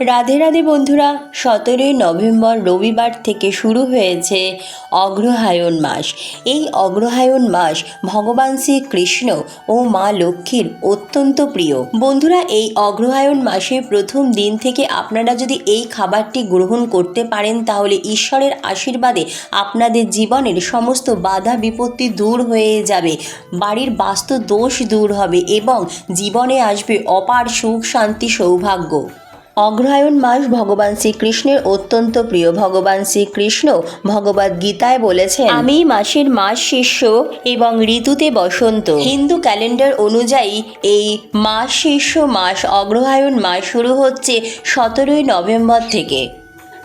রাধে রাধে বন্ধুরা, সতেরোই নভেম্বর রবিবার থেকে শুরু হয়েছে অগ্রহায়ণ মাস। এই অগ্রহায়ণ মাস ভগবান শ্রীকৃষ্ণ ও মা লক্ষ্মীর অত্যন্ত প্রিয়। বন্ধুরা, এই অগ্রহায়ণ মাসের প্রথম দিন থেকে আপনারা যদি এই খাবারটি গ্রহণ করতে পারেন, তাহলে ঈশ্বরের আশীর্বাদে আপনাদের জীবনের সমস্ত বাধা বিপত্তি দূর হয়ে যাবে। বাড়ির বাস্তু দোষ দূর হবে এবং জীবনে আসবে অপার সুখ, শান্তি, সৌভাগ্য। অগ্রহায়ণ মাস ভগবান শ্রীকৃষ্ণের অত্যন্ত প্রিয়। ভগবান শ্রীকৃষ্ণ ভগবৎ গীতায় বলেছেন আমি মাসের মাস শীর্ষ এবং ঋতুতে বসন্ত। হিন্দু ক্যালেন্ডার অনুযায়ী এই মাস শীর্ষ মাস অগ্রহায়ণ মাস শুরু হচ্ছে সতেরোই নভেম্বর থেকে।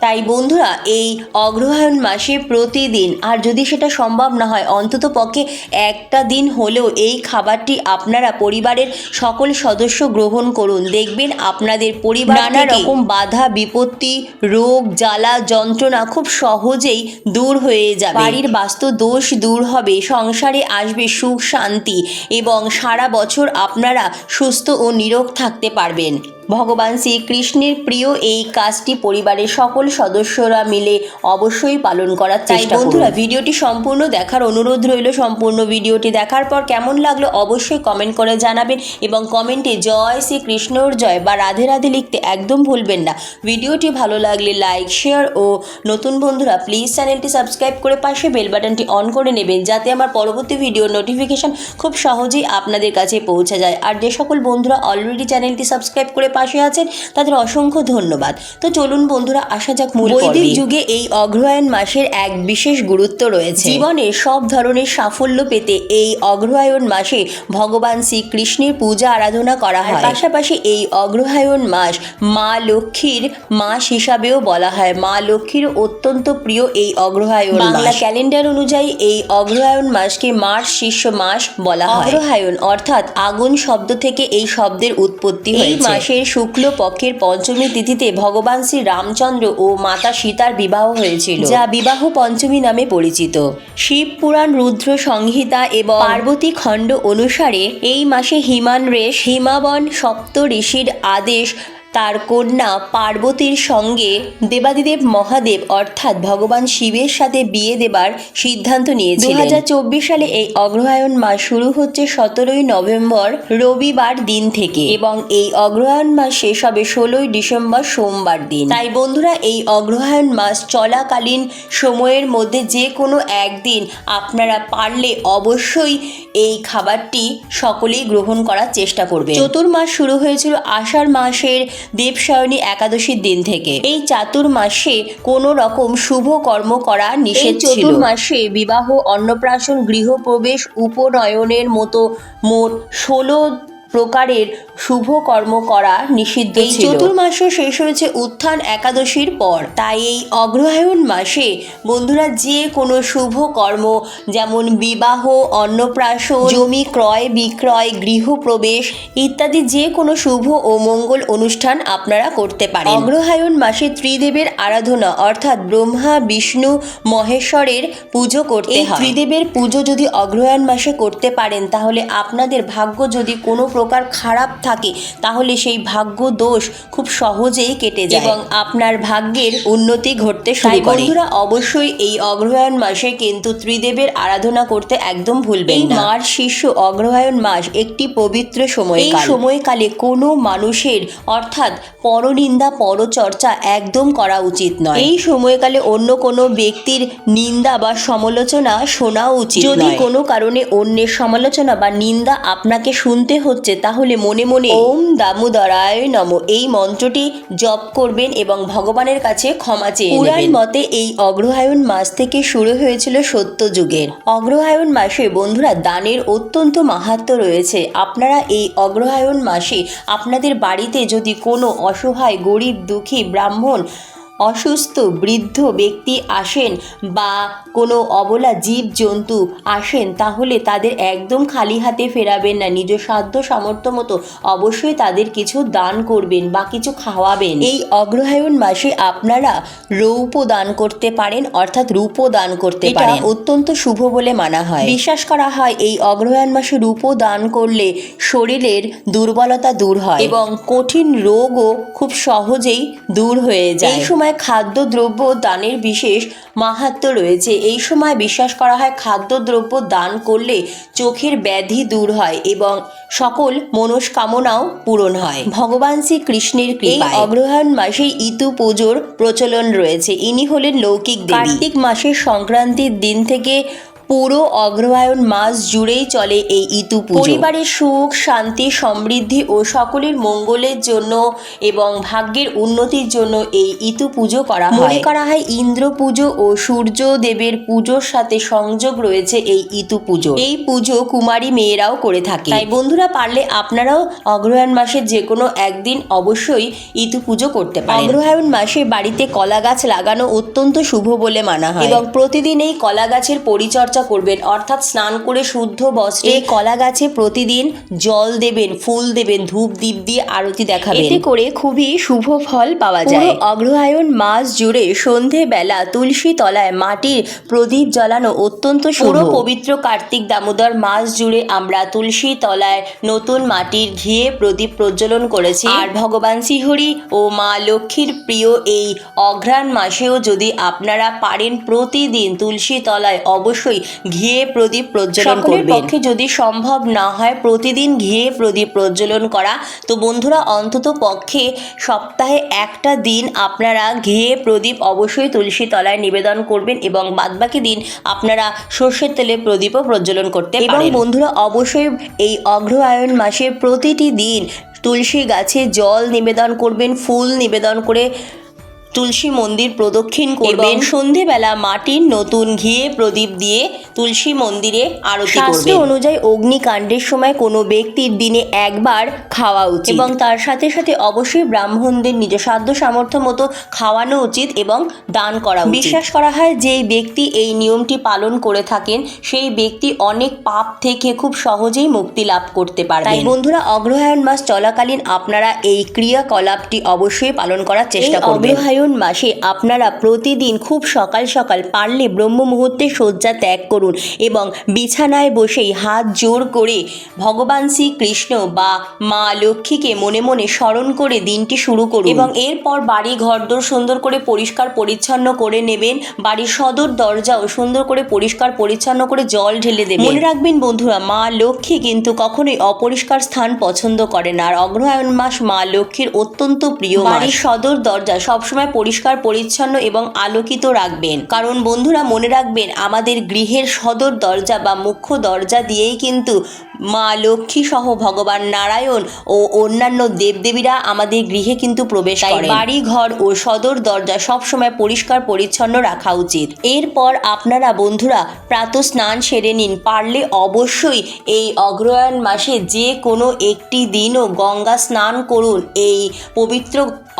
তাই বন্ধুরা এই অগ্রহায়ণ মাসে প্রতিদিন আর যদি সেটা সম্ভব না হয় অন্তত পক্ষে একটা দিন হলেও এই খাবারটি আপনারা পরিবারের সকল সদস্য গ্রহণ করুন। দেখবেন আপনাদের পরিবার নানা রকম বাধা বিপত্তি রোগ জ্বালা যন্ত্রণা খুব সহজেই দূর হয়ে যাবে। বাড়ির বাস্তু দোষ দূর হবে সংসারে আসবে সুখ শান্তি এবং সারা বছর আপনারা সুস্থ ও নিরোগ থাকতে পারবেন। ভগবান শ্রীকৃষ্ণের প্রিয় এই কাজটি পরিবারের সকল সদস্যরা মিলে অবশ্যই পালন করার চেষ্টা বন্ধুরা ভিডিওটি সম্পূর্ণ দেখার অনুরোধ রইল। সম্পূর্ণ ভিডিওটি দেখার পর কেমন লাগল অবশ্যই কমেন্ট করে জানাবেন এবং কমেন্টে জয় শ্রীকৃষ্ণর জয় বা রাধে রাধে লিখতে একদম ভুলবেন না। ভিডিওটি ভালো লাগলে লাইক শেয়ার ও নতুন বন্ধুরা প্লিজ চ্যানেলটি সাবস্ক্রাইব করে পাশে বেল বাটনটি অন করে নেবেন যাতে আমার পরবর্তী ভিডিওর নোটিফিকেশন খুব সহজেই আপনাদের কাছে পৌঁছে যায়। আর যে সকল বন্ধুরা অলরেডি চ্যানেলটি সাবস্ক্রাইব করে পাশে আছেন তাদের অসংখ্য ধন্যবাদ। তো চলুন বন্ধুরা আসা যাক বৈদিক যুগে এই অগ্রহায়ণ মাসের এক বিশেষ গুরুত্ব রয়েছে। জীবনে সব ধরনের সাফল্য পেতে এই অগ্রহায়ণ মাসে ভগবান শ্রীকৃষ্ণের পূজা আরাধনা করা হয়। পাশাপাশি এই অগ্রহায়ণ মাস মা লক্ষ্মীর মাস হিসাবেও বলা হয়। মা লক্ষ্মীর অত্যন্ত প্রিয় এই অগ্রহায়ণ বাংলা ক্যালেন্ডার অনুযায়ী এই অগ্রহায়ণ মাসকে মার্চ শীর্ষ মাস বলা হয়। অগ্রহায়ণ অর্থাৎ আগুন শব্দ থেকে এই শব্দের উৎপত্তি এই মাসের শুক্ল পক্ষের পঞ্চমী তিথিতে ভগবান শ্রী রামচন্দ্র ও মাতা সীতার বিবাহ হয়েছিল, যা বিবাহ পঞ্চমী নামে পরিচিত। শিব পুরাণ রুদ্র সংহিতা এবং পার্বতী খণ্ড অনুসারে এই মাসে হিমান রেশ হিমাবন সপ্ত ঋষির আদেশ তার কন্যা পার্বতীর সঙ্গে দেবাদিদেব মহাদেব অর্থাৎ ভগবান শিবের সাথে বিয়ে দেবার সিদ্ধান্ত নিয়েছিলেন। দু হাজার চব্বিশ সালে এই অগ্রহায়ণ মাস শুরু হচ্ছে সতেরোই নভেম্বর রবিবার দিন থেকে এবং এই অগ্রহায়ণ মাস শেষ হবে ষোলোই ডিসেম্বর সোমবার দিন। তাই বন্ধুরা এই অগ্রহায়ণ মাস চলাকালীন সময়ের মধ্যে যে কোনো একদিন আপনারা পারলে অবশ্যই এই খাবারটি সকলেই গ্রহণ করার চেষ্টা করবে চতুর্মাস শুরু হয়েছিল আষাঢ় মাসের দেবসায়নী একাদশীর দিন থেকে। এই চাতুর্মাসে কোনো রকম শুভ কর্ম করা নিষেধ ছিল। মাসে বিবাহ অন্নপ্রাশন গৃহপ্রবেশ উপনয়নের মতো মোট ষোলো প্রকারের শুভ কর্ম করা নিষিদ্ধ এই চতুর্মাসও শেষ হয়েছে উত্থান একাদশীর পর। তাই এই অগ্রহায়ণ মাসে বন্ধুরা যে কোনো শুভ কর্ম যেমন বিবাহ অন্নপ্রাশন জমি ক্রয় বিক্রয় গৃহপ্রবেশ ইত্যাদি যে কোনো শুভ ও মঙ্গল অনুষ্ঠান আপনারা করতে পারেন। অগ্রহায়ণ মাসে ত্রিদেবের আরাধনা অর্থাৎ ব্রহ্মা বিষ্ণু মহেশ্বরের পুজো করতে হয়। ত্রিদেবের পুজো যদি অগ্রহায়ণ মাসে করতে পারেন তাহলে আপনাদের ভাগ্য যদি কোনো প্রকার খারাপ থাকে তাহলে সেই ভাগ্য দোষ খুব সহজেই কেটে যায়। এবং আপনার ভাগ্যের উন্নতি ঘটতে শুরু করে। বন্ধুরা অবশ্যই এই অগ্রহায়ণ মাসে কিন্তু ত্রিদেবের আরাধনা করতে একদম ভুলবেন না। মার শীর্ষ অগ্রহায়ণ মাস একটি পবিত্র সময় এই সময়কালে কোনো মানুষের অর্থাৎ পরনিন্দা পরচর্চা একদম করা উচিত নয়। এই সময়কালে অন্য কোনো ব্যক্তির নিন্দা বা সমালোচনা শোনা উচিত যদি কোনো কারণে অন্যের সমালোচনা বা নিন্দা আপনাকে শুনতে হচ্ছে তাহলে মনে মনে ওম দামোদরায় নম। এই মন্ত্রটি জপ করবেন এবং ভগবানের কাছে ক্ষমা চেয়ে পুরাণ মতে এই অগ্রহায়ণ মাস থেকে শুরু হয়েছিল সত্য যুগের অগ্রহায়ণ মাসে বন্ধুরা, দানের অত্যন্ত মাহাত্ম রয়েছে। আপনারা এই অগ্রহায়ণ মাসে আপনাদের বাড়িতে যদি কোনো অসহায়, গরিব, দুঃখী, ব্রাহ্মণ অসুস্থ বৃদ্ধ ব্যক্তি আসেন বা কোনো অবলা জীব জন্তু আসেন তাহলে তাদের একদম খালি হাতে ফেরাবেন না। নিজ সাধ্য সামর্থ্য মতো অবশ্যই তাদের কিছু দান করবেন বা কিছু খাওয়াবেন। এই অগ্রহায়ণ মাসে আপনারা রৌপ দান করতে পারেন অর্থাৎ রূপ দান করতে পারেন। অত্যন্ত শুভ বলে মানা হয়। বিশ্বাস করা হয় এই অগ্রহায়ণ মাসে রূপ দান করলে শরীরের দুর্বলতা দূর হয় এবং কঠিন রোগও খুব সহজেই দূর হয়ে যায়। এই সময় খাদ্যদ্রব্য দানের বিশেষ মাহাত্ম রয়েছে। এই সময় বিশ্বাস করা হয় খাদ্যদ্রব্য দান করলে চোখের ব্যাধি দূর হয় এবং সকল মনস্কামনাও পূরণ হয়। ভগবান শ্রীকৃষ্ণের এই অগ্রহায়ণ মাসে ইতু পুজোর প্রচলন রয়েছে। ইনি হলেন লৌকিক দেবী। কার্তিক মাসের সংক্রান্তির দিন থেকে পুরো অগ্রহায়ণ মাস জুড়েই চলে এই ইতু পরিবারের সুখ, শান্তি, সমৃদ্ধি ও সকলের মঙ্গলের জন্য এবং ভাগ্যের উন্নতির জন্য এই ইতু পুজো করা হয়। মনে করা হয় ইন্দ্র পুজো ও সূর্য দেবের পুজোর সাথে সংযোগ রয়েছে এই ইতু পুজো। এই পুজো কুমারী মেয়েরাও করে থাকে। তাই বন্ধুরা, পারলে আপনারাও অগ্রহায়ণ মাসের যে কোনো একদিন অবশ্যই ইতু পুজো করতে পারেন। অগ্রহায়ণ মাসে বাড়িতে কলা গাছ লাগানো অত্যন্ত শুভ বলে মানা হয়। এবং প্রতিদিন এই কলা গাছের পরিচর্যা করবেন। অর্থাৎ স্নান করে শুদ্ধ বস্ত্রে এই কলা গাছে প্রতিদিন জল দেবেন ফুল দেবেন ধূপ দ্বীপ দিয়ে আরতি দেখাবেন। এতে করে খুবই শুভ ফল পাওয়া যায়। অগ্রহায়ণ মাস জুড়ে সন্ধে বেলা তুলসী তলায় মাটির প্রদীপ জ্বালানো অত্যন্ত শুভ। পবিত্র কার্তিক দামোদর মাস জুড়ে আমরা তুলসী তলায় নতুন মাটির ঘিয়ে প্রদীপ প্রজ্বলন করেছি। আর ভগবান শ্রীহরি ও মা লক্ষ্মীর প্রিয় এই অঘ্রাণ মাসেও যদি আপনারা পারেন প্রতিদিন তুলসী তলায় অবশ্যই ঘিয়ে প্রদীপ প্রজ্বলন করবেন। পক্ষে যদি সম্ভব না হয় প্রতিদিন ঘিয়ে প্রদীপ প্রজ্বলন করা। তো বন্ধুরা অন্তত পক্ষে সপ্তাহে একটা দিন আপনারা ঘিয়ে প্রদীপ অবশ্যই তুলসী তলায় নিবেদন করবেন এবং বাদবাকি দিন আপনারা সর্ষের তেলে প্রদীপও প্রজ্বলন করতে এবং বন্ধুরা অবশ্যই এই অগ্রহায়ণ মাসের প্রতিটি দিন তুলসী গাছে জল নিবেদন করবেন ফুল নিবেদন করে তুলসী মন্দির প্রদক্ষিণ করবেন সন্ধেবেলা মাটির নতুন ঘিয়ে প্রদীপ দিয়ে তুলসী মন্দিরে আরতি করবেন অনুযায়ী অগ্নিকাণ্ডের সময় কোনো ব্যক্তির দিনে একবার খাওয়া উচিত। এবং তার সাথে সাথে অবশ্যই ব্রাহ্মণদের নিজ সাধ্য সামর্থ্য মতো খাওয়ানো উচিত এবং দান করা উচিত। বিশ্বাস করা হয় যে ব্যক্তি এই নিয়মটি পালন করে থাকেন সেই ব্যক্তি অনেক পাপ থেকে খুব সহজেই মুক্তি লাভ করতে পারে তাই বন্ধুরা অগ্রহায়ণ মাস চলাকালীন আপনারা এই ক্রিয়াকলাপটি অবশ্যই পালন করার চেষ্টা করবেন। অগ্রহায়ণ মাসে আপনারা প্রতিদিন খুব সকাল সকাল পারলে ব্রহ্ম মুহূর্তে শয্যা ত্যাগ করুন এবং বিছানায় বসেই হাত জোর করে ভগবান শ্রীকৃষ্ণ বা মা লক্ষ্মীকে মনে মনে স্মরণ করে দিনটি শুরু করুন। এবং এরপর বাড়ি ঘরদোর সুন্দর করে পরিষ্কার পরিচ্ছন্ন করে নেবেন। বাড়ির সদর দরজাও সুন্দর করে পরিষ্কার পরিচ্ছন্ন করে জল ঢেলে দেবেন। মনে রাখবেন বন্ধুরা মা লক্ষ্মী কিন্তু কখনোই অপরিষ্কার স্থান পছন্দ করেন আর অগ্রহায়ণ মাস মা লক্ষ্মীর অত্যন্ত প্রিয় বাড়ির সদর দরজা সবসময় পরিষ্কার পরিচ্ছন্ন এবং আলোকিত রাখবেন। কারণ বন্ধুরা মনে রাখবেন আমাদের গৃহের সদর দরজা বা মুখ্য দরজা দিয়েই কিন্তু মা লক্ষ্মী সহ ভগবান নারায়ণ ও অন্যান্য দেবদেবীরা আমাদের গৃহে কিন্তু প্রবেশ করে বাড়ি ঘর ও সদর দরজা সবসময় পরিষ্কার পরিচ্ছন্ন রাখা উচিত। এরপর আপনারা বন্ধুরা প্রাত স্নান সেরে নিন। পারলে অবশ্যই এই অগ্রহায়ণ মাসে যে কোনো একটি দিনও গঙ্গা স্নান করুন। এই পবিত্র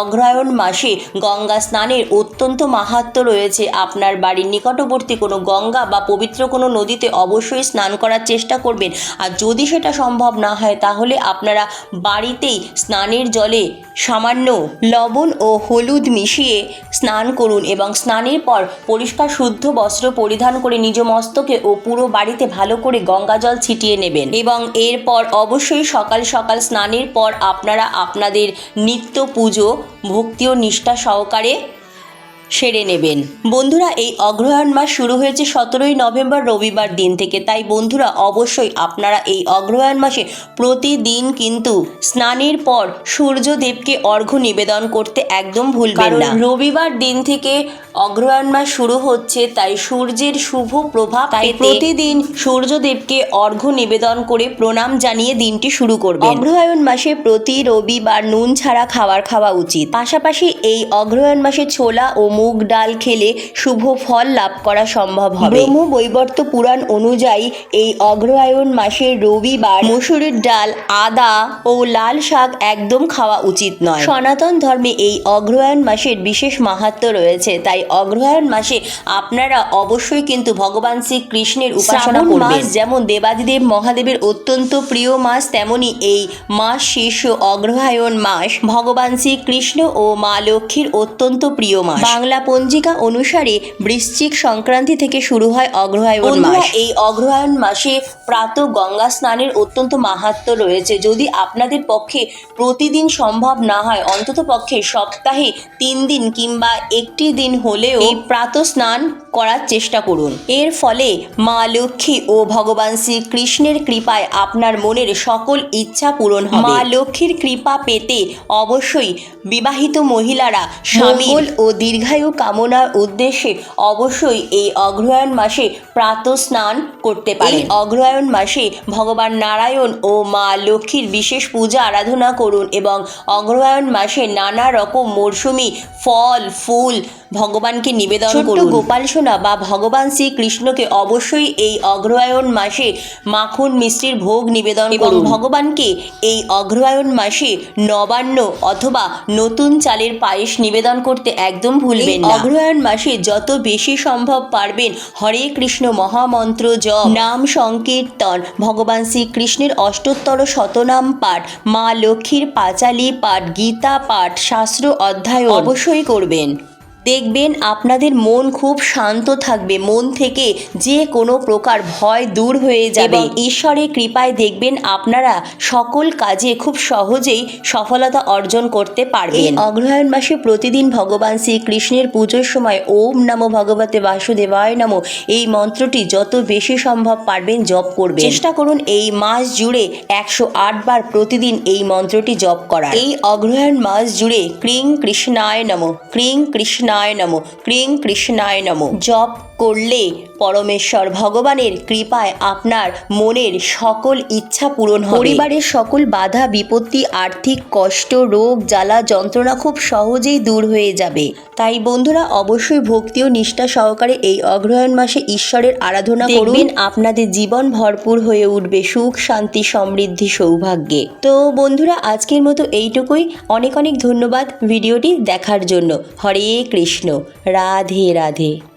অগ্রহায়ণ মাসে গঙ্গা স্নানের অত্যন্ত মাহাত্ম্য রয়েছে। আপনার বাড়ির নিকটবর্তী কোনো গঙ্গা বা পবিত্র কোনো নদীতে অবশ্যই স্নান করার চেষ্টা করবেন। আর যদি সেটা সম্ভব না হয়, তাহলে আপনারা বাড়িতেই স্নানের জলে সামান্য লবণ ও হলুদ মিশিয়ে স্নান করুন এবং স্নানের পর পরিষ্কার শুদ্ধ বস্ত্র পরিধান করে নিজ মস্তকে ও পুরো বাড়িতে ভালো করে গঙ্গা জল ছিটিয়ে নেবেন। এবং এরপর অবশ্যই সকাল সকাল স্নানের পর আপনারা আপনাদের নিত্য পুজো, ভক্তি ও নিষ্ঠা সহকারে সেরে নেবেন। বন্ধুরা এই অগ্রহায়ণ মাস শুরু হয়েছে সতেরোই নভেম্বর রবিবার দিন থেকে। তাই বন্ধুরা অবশ্যই আপনারা এই অগ্রহায়ণ মাসে প্রতিদিন কিন্তু স্নানের পর সূর্যদেবকে অর্ঘ্য নিবেদন করতে একদম ভুলবেন না। রবিবার দিন থেকে অগ্রহায়ণ মাস শুরু হচ্ছে তাই সূর্যের শুভ প্রভাব তাই প্রতিদিন সূর্যদেবকে অর্ঘ্য নিবেদন করে প্রণাম জানিয়ে দিনটি শুরু করবেন। অগ্রহায়ণ মাসে প্রতি রবিবার নুন ছাড়া খাবার খাওয়া উচিত। পাশাপাশি এই অগ্রহায়ণ মাসে ছোলা ও মুগ ডাল খেলে শুভ ফল লাভ করা সম্ভব হবে। ব্রহ্ম বৈবর্ত পুরাণ অনুযায়ী এই অগ্রহায়ণ মাসের রবিবার মসুরের ডাল আদা ও লাল শাক একদম খাওয়া উচিত নয়। সনাতন ধর্মে এই অগ্রহায়ণ মাসের বিশেষ মাহাত্ম্য রয়েছে তাই অগ্রহায়ণ মাসে আপনারা অবশ্যই কিন্তু ভগবান শ্রীকৃষ্ণের উপাসনা করবেন। যেমন দেবাদিদেব মহাদেবের অত্যন্ত প্রিয় মাস তেমনি এই মাস শীর্ষ অগ্রহায়ণ মাস ভগবান শ্রীকৃষ্ণ ও মা লক্ষ্মীর অত্যন্ত প্রিয় মাস। বাংলা পঞ্জিকা অনুসারে বৃশ্চিক সংক্রান্তি থেকে শুরু হয় অগ্রহায়ণ মাস। এই অগ্রহায়ণ মাসে প্রাত গঙ্গা স্নানের অত্যন্ত মাহাত্ম্য রয়েছে। যদি আপনাদের পক্ষে প্রতিদিন সম্ভব না হয় অন্তত পক্ষে সপ্তাহে তিন দিন কিংবা একটি দিন হলেও এই প্রাত স্নান করার চেষ্টা করুন। এর ফলে মা লক্ষ্মী ও ভগবান শ্রীকৃষ্ণের কৃপায় আপনার মনের সকল ইচ্ছা পূরণ হবে। মা লক্ষ্মীর কৃপা পেতে অবশ্যই বিবাহিত মহিলারা স্বামীল ও দীর্ঘায়ু কামনার উদ্দেশ্যে অবশ্যই এই অগ্রহায়ণ মাসে প্রাত স্নান করতে পারে অগ্রহায়ণ মাসে ভগবান নারায়ণ ও মা লক্ষ্মীর বিশেষ পূজা আরাধনা করুন এবং অগ্রহায়ণ মাসে নানা রকম মরশুমি ফল ফুল ভগবানকে নিবেদন করুন। গোপাল সোনা বা ভগবান শ্রীকৃষ্ণকে অবশ্যই এই অগ্রহায়ণ মাসে মাখন মিষ্টির ভোগ নিবেদন এবং ভগবানকে এই অগ্রহায়ণ মাসে নবান্ন অথবা নতুন চালের পায়েস নিবেদন করতে একদম ভুলবেন না। অগ্রহায়ণ মাসে যত বেশি সম্ভব পারবেন। হরে কৃষ্ণ মহামন্ত্র জপ। নাম সংকীর্তন। ভগবান শ্রীকৃষ্ণের অষ্টোত্তর শতনাম পাঠ। মা লক্ষ্মীর পাঁচালী পাঠ। গীতা পাঠ। শাস্ত্র অধ্যায় অবশ্যই করবেন। দেখবেন আপনাদের মন খুব শান্ত থাকবে মন থেকে যে কোনো প্রকার ভয় দূর হয়ে যাবে। ঈশ্বরের কৃপায় দেখবেন আপনারা সকল কাজে খুব সহজেই সফলতা অর্জন করতে পারবেন। অগ্রহায়ণ মাসে প্রতিদিন ভগবান শ্রীকৃষ্ণের পুজোর সময় ওম নমো ভগবতে বাসুদেবায় নমো এই মন্ত্রটি যত বেশি সম্ভব পারবেন জপ করবে চেষ্টা করুন এই মাস জুড়ে একশো আট বার প্রতিদিন এই মন্ত্রটি জপ করা এই অগ্রহায়ণ মাস জুড়ে ক্রিং কৃষ্ণায় নমো ক্রিং কৃষ্ণায় নমো ক্রিং কৃষ্ণায় নমো জপ করলে পরমেশ্বর ভগবানের কৃপায় আপনার মনের সকল ইচ্ছা পূরণ হবে। পরিবারের সকল বাধা বিপত্তি আর্থিক কষ্ট রোগ জ্বালা যন্ত্রণা খুব সহজেই দূর হয়ে যাবে। তাই বন্ধুরা অবশ্যই ভক্তি ও নিষ্ঠা সহকারে এই অগ্রহায়ণ মাসে ঈশ্বরের আরাধনা করবেন আপনাদের জীবন ভরপুর হয়ে উঠবে সুখ শান্তি সমৃদ্ধি সৌভাগ্যে। তো বন্ধুরা আজকের মতো এইটুকুই। অনেক অনেক ধন্যবাদ ভিডিওটি দেখার জন্য। হরে কৃষ্ণ। রাধে রাধে।